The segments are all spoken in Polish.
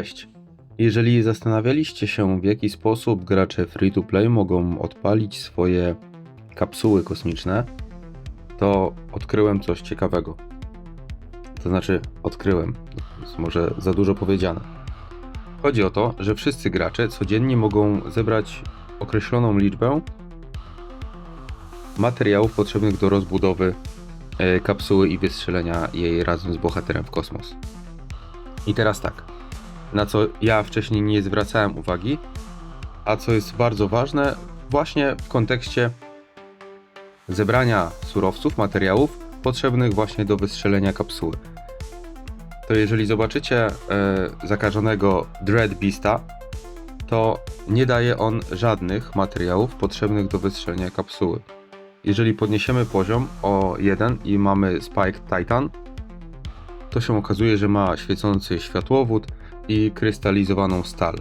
Cześć! Jeżeli zastanawialiście się, w jaki sposób gracze free-to-play mogą odpalić swoje kapsuły kosmiczne, to odkryłem coś ciekawego. To znaczy, odkryłem, to jest może za dużo powiedziane. Chodzi o to, że wszyscy gracze codziennie mogą zebrać określoną liczbę materiałów potrzebnych do rozbudowy e, kapsuły i wystrzelenia jej razem z bohaterem w kosmos. I teraz tak, na co ja wcześniej nie zwracałem uwagi, a co jest bardzo ważne właśnie w kontekście zebrania surowców, materiałów potrzebnych właśnie do wystrzelenia kapsuły. To jeżeli zobaczycie e, zakażonego Dread Beasta, to nie daje on żadnych materiałów potrzebnych do wystrzelenia kapsuły. Jeżeli podniesiemy poziom o 1 i mamy Spike Titan, to się okazuje, że ma świecący światłowód i krystalizowaną stal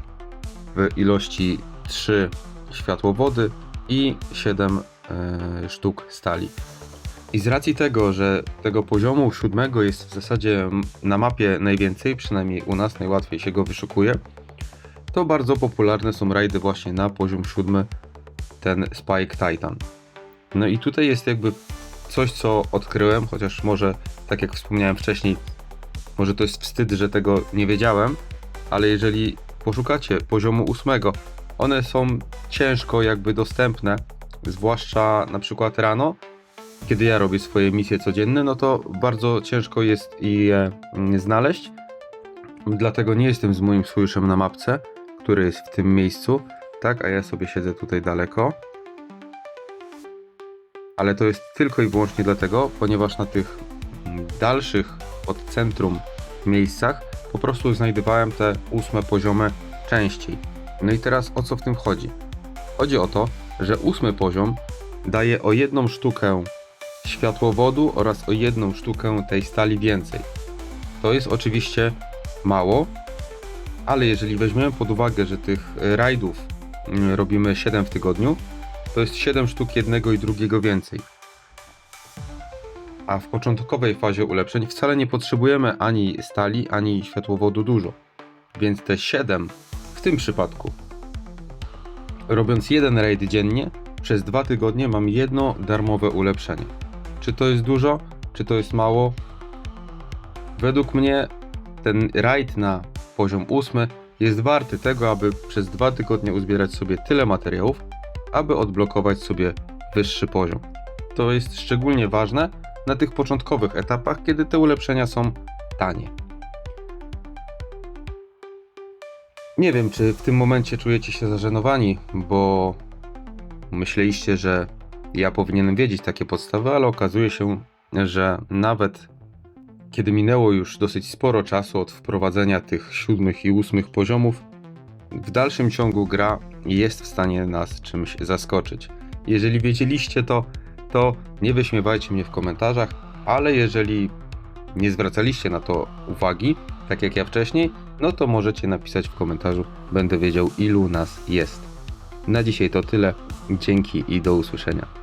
w ilości 3 światłowody i 7 e, sztuk stali. I z racji tego, że tego poziomu siódmego jest w zasadzie na mapie najwięcej, przynajmniej u nas najłatwiej się go wyszukuje, to bardzo popularne są rajdy właśnie na poziom siódmy, ten Spike Titan. No i tutaj jest jakby coś, co odkryłem, chociaż może, tak jak wspomniałem wcześniej, może to jest wstyd, że tego nie wiedziałem, ale jeżeli poszukacie poziomu ósmego, one są ciężko jakby dostępne, zwłaszcza na przykład rano, kiedy ja robię swoje misje codzienne, no to bardzo ciężko jest je mm, znaleźć. Dlatego nie jestem z moim sojuszem na mapce, który jest w tym miejscu, tak, a ja sobie siedzę tutaj daleko. Ale to jest tylko i wyłącznie dlatego, ponieważ na tych dalszych od centrum miejscach po prostu znajdowałem te ósme poziomy częściej. No i teraz o co w tym chodzi? Chodzi o to, że ósmy poziom daje o jedną sztukę światłowodu oraz o jedną sztukę tej stali więcej. To jest oczywiście mało, ale jeżeli weźmiemy pod uwagę, że tych rajdów mm, robimy 7 w tygodniu, to jest 7 sztuk jednego i drugiego więcej. A w początkowej fazie ulepszeń wcale nie potrzebujemy ani stali, ani światłowodu dużo. Więc te 7 w tym przypadku, robiąc jeden raid dziennie, przez dwa tygodnie mam jedno darmowe ulepszenie. Czy to jest dużo, czy to jest mało? Według mnie ten raid na poziom 8 jest warty tego, aby przez dwa tygodnie uzbierać sobie tyle materiałów, aby odblokować sobie wyższy poziom. To jest szczególnie ważne na tych początkowych etapach, kiedy te ulepszenia są tanie. Nie wiem, czy w tym momencie czujecie się zażenowani, bo myśleliście, że ja powinienem wiedzieć takie podstawy, ale okazuje się, że nawet kiedy minęło już dosyć sporo czasu od wprowadzenia tych siódmych i ósmych poziomów, w dalszym ciągu gra jest w stanie nas czymś zaskoczyć. Jeżeli wiedzieliście to, to nie wyśmiewajcie mnie w komentarzach, ale jeżeli nie zwracaliście na to uwagi, tak jak ja wcześniej, no to możecie napisać w komentarzu, będę wiedział ilu nas jest. Na dzisiaj to tyle. Dzięki i do usłyszenia.